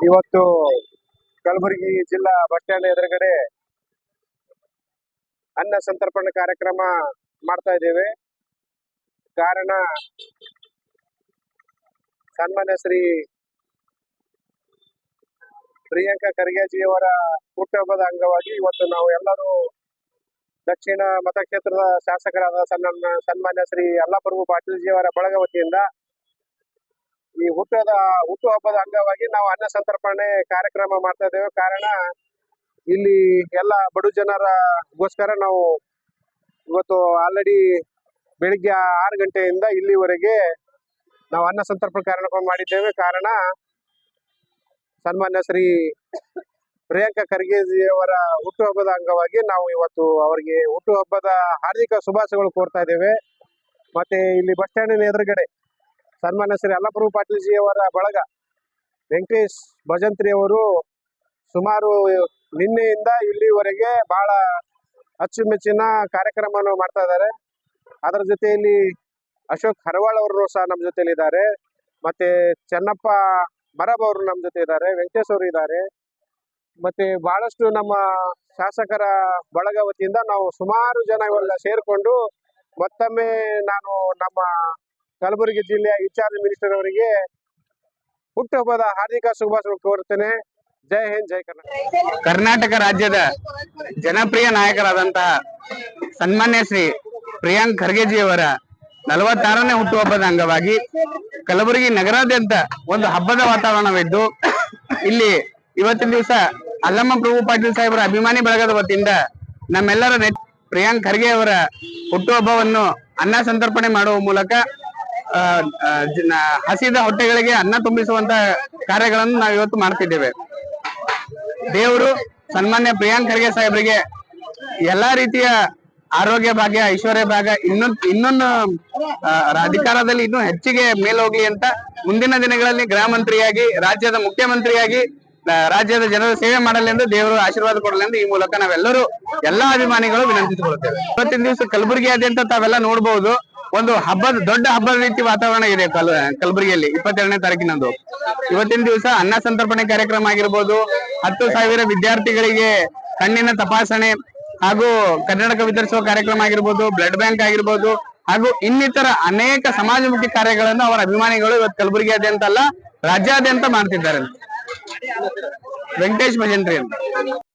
ಇವತ್ತು ಕಲಬುರಗಿ ಜಿಲ್ಲಾ bus stand ಎದುರುಗಡೆ ಅನ್ನ ಸಂತರ್ಪಣ ಕಾರ್ಯಕ್ರಮ ಮಾಡ್ತಾ ಇದ್ದೇವೆ. ಕಾರಣ ಸನ್ಮಾನ್ಯ ಶ್ರೀ ಪ್ರಿಯಾಂಕಾ ಖರ್ಗೆಜಿಯವರ ಹುಟ್ಟುಹಬ್ಬದ ಅಂಗವಾಗಿ ಇವತ್ತು ನಾವು ಎಲ್ಲರೂ ದಕ್ಷಿಣ ಮತಕ್ಷೇತ್ರದ ಶಾಸಕರಾದ ಸನ್ಮಾನ್ಯ ಶ್ರೀ ಅಲ್ಲಾಪ್ರಭು ಪಾಟೀಲ್ಜಿಯವರ ಬಳಗ ವತಿಯಿಂದ ಈ ಹುಟ್ಟದ ಹಬ್ಬದ ಅಂಗವಾಗಿ ನಾವು ಅನ್ನ ಸಂತರ್ಪಣೆ ಕಾರ್ಯಕ್ರಮ ಮಾಡ್ತಾ ಇದ್ದೇವೆ. ಕಾರಣ, ಇಲ್ಲಿ ಎಲ್ಲ ಬಡು ಜನರಗೋಸ್ಕರ ನಾವು ಇವತ್ತು ಆಲ್ರೆಡಿ ಬೆಳಿಗ್ಗೆ ಆರು ಗಂಟೆಯಿಂದ ಇಲ್ಲಿವರೆಗೆ ನಾವು ಅನ್ನ ಸಂತರ್ಪಣೆ ಕಾರ್ಯಕ್ರಮ ಮಾಡಿದ್ದೇವೆ. ಕಾರಣ, ಸನ್ಮಾನ್ಯ ಶ್ರೀ ಪ್ರಿಯಾಂಕಾ ಖರ್ಗೆಜಿಯವರ ಹುಟ್ಟುಹಬ್ಬದ ಅಂಗವಾಗಿ ನಾವು ಇವತ್ತು ಅವರಿಗೆ ಹುಟ್ಟುಹಬ್ಬದ ಹಾರ್ದಿಕ ಶುಭಾಶಯಗಳು ಕೋರ್ತಾ ಇದ್ದೇವೆ. ಮತ್ತೆ ಇಲ್ಲಿ ಬಸ್ ಸ್ಟ್ಯಾಂಡಿನ ಎದುರುಗಡೆ ಸನ್ಮಾನ್ಯ ಶ್ರೀ ಪಾಟೀಲ್ಜಿ ಅವರ ಬಳಗ ವೆಂಕಟೇಶ್ ಭಜಂತ್ರಿ ಅವರು ಸುಮಾರು ನಿನ್ನೆಯಿಂದ ಇಲ್ಲಿವರೆಗೆ ಬಹಳ ಅಚ್ಚುಮೆಚ್ಚಿನ ಕಾರ್ಯಕ್ರಮವನ್ನು ಮಾಡ್ತಾ ಇದ್ದಾರೆ. ಅದರ ಜೊತೆಯಲ್ಲಿ ಅಶೋಕ್ ಹರವಾಳ್ ಅವರು ಸಹ ನಮ್ಮ ಜೊತೆಯಲ್ಲಿ ಇದ್ದಾರೆ ಮತ್ತೆ ಚೆನ್ನಪ್ಪ ಮರಬ್ ಅವರು ನಮ್ಮ ಜೊತೆ ಇದ್ದಾರೆ ವೆಂಕಟೇಶ್ ಅವರು ಇದ್ದಾರೆ. ಮತ್ತೆ ಬಹಳಷ್ಟು ನಮ್ಮ ಶಾಸಕರ ಬಳಗ ವತಿಯಿಂದ ನಾವು ಸುಮಾರು ಜನ ಇವೆಲ್ಲ ಸೇರಿಕೊಂಡು ಮತ್ತೊಮ್ಮೆ ನಾನು ನಮ್ಮ ಕಲಬುರಗಿ ಜಿಲ್ಲೆಯ ಇನ್ಚಾರ್ಜ್ ಮಿನಿಸ್ಟರ್ ಅವರಿಗೆ ಹುಟ್ಟುಹಬ್ಬದ ಹಾರ್ದಿಕ ಶುಭಾಶಯ ಕೋರುತ್ತೇನೆ. ಜೈ ಹಿಂದ್, ಜೈ ಕರ್ನಾಟಕ ಕರ್ನಾಟಕ ರಾಜ್ಯದ ಜನಪ್ರಿಯ ನಾಯಕರಾದಂತಹ ಸನ್ಮಾನ್ಯ ಶ್ರೀ ಪ್ರಿಯಾಂಕ್ ಖರ್ಗೆಜಿಯವರ ನಲವತ್ತಾರನೇ ಹುಟ್ಟುಹಬ್ಬದ ಅಂಗವಾಗಿ ಕಲಬುರಗಿ ನಗರಾದ್ಯಂತ ಒಂದು ಹಬ್ಬದ ವಾತಾವರಣವಿದ್ದು, ಇಲ್ಲಿ ಇವತ್ತಿನ ದಿವಸ ಅಲ್ಲಮ್ಮ ಪ್ರಭು ಪಾಟೀಲ್ ಸಾಹೇಬರ ಅಭಿಮಾನಿ ಬಳಗದ ವತಿಯಿಂದ ನಮ್ಮೆಲ್ಲರ ಪ್ರಿಯಾಂಕ್ ಖರ್ಗೆ ಅವರ ಹುಟ್ಟುಹಬ್ಬವನ್ನು ಅನ್ನ ಸಂತರ್ಪಣೆ ಮಾಡುವ ಮೂಲಕ ಹಸಿದ ಹೊಟ್ಟೆಗಳಿಗೆ ಅನ್ನ ತುಂಬಿಸುವಂತ ಕಾರ್ಯಗಳನ್ನು ನಾವು ಇವತ್ತು ಮಾಡ್ತಿದ್ದೇವೆ. ದೇವರು ಸನ್ಮಾನ್ಯ ಪ್ರಿಯಾಂಕ್ ಖರ್ಗೆ ಸಾಹೇಬರಿಗೆ ಎಲ್ಲಾ ರೀತಿಯ ಆರೋಗ್ಯ ಭಾಗ್ಯ, ಐಶ್ವರ್ಯ ಭಾಗ ಇನ್ನೊಂದ್, ಇನ್ನೊಂದು ಅಧಿಕಾರದಲ್ಲಿ ಇನ್ನೂ ಹೆಚ್ಚಿಗೆ ಮೇಲೋಗ್ಲಿ ಅಂತ ಮುಂದಿನ ದಿನಗಳಲ್ಲಿ ಗೃಹ ಮಂತ್ರಿಯಾಗಿ ರಾಜ್ಯದ ಮುಖ್ಯಮಂತ್ರಿಯಾಗಿ ರಾಜ್ಯದ ಜನರ ಸೇವೆ ಮಾಡಲೆಂದು ದೇವರು ಆಶೀರ್ವಾದ ಕೊಡಲೆಂದು ಈ ಮೂಲಕ ನಾವೆಲ್ಲರೂ ಎಲ್ಲಾ ಅಭಿಮಾನಿಗಳು ವಿನಂತಿಸಿಕೊಳ್ಳುತ್ತೇವೆ. ಇವತ್ತಿನ ದಿವಸ ಕಲಬುರಗಿಯಾದ್ಯಂತ ತಾವೆಲ್ಲ ನೋಡಬಹುದು ಒಂದು ಹಬ್ಬದ ದೊಡ್ಡ ಹಬ್ಬದ ರೀತಿ ವಾತಾವರಣ ಇದೆ ಕಲ್, ಕಲಬುರಗಿಯಲ್ಲಿ, ಇಪ್ಪತ್ತೆರಡನೇ ತಾರೀಕಿನಂದು. ಇವತ್ತಿನ ದಿವಸ ಅನ್ನ ಸಂತರ್ಪಣೆ ಕಾರ್ಯಕ್ರಮ ಆಗಿರ್ಬೋದು, ಹತ್ತು ಸಾವಿರ ವಿದ್ಯಾರ್ಥಿಗಳಿಗೆ ಕಣ್ಣಿನ ತಪಾಸಣೆ ಹಾಗೂ ಕರ್ನಾಟಕ ವಿತರಿಸುವ ಕಾರ್ಯಕ್ರಮ ಆಗಿರ್ಬೋದು, ಬ್ಲಡ್ ಬ್ಯಾಂಕ್ ಆಗಿರ್ಬೋದು, ಹಾಗೂ ಇನ್ನಿತರ ಅನೇಕ ಸಮಾಜಮುಖಿ ಕಾರ್ಯಗಳನ್ನು ಅವರ ಅಭಿಮಾನಿಗಳು ಇವತ್ತು ಕಲಬುರಗಿಯಾದ್ಯಂತ ಅಲ್ಲ, ರಾಜ್ಯಾದ್ಯಂತ ಮಾಡ್ತಿದ್ದಾರೆ ವೆಂಕಟೇಶ್ ಭಜಂತ್ರಿ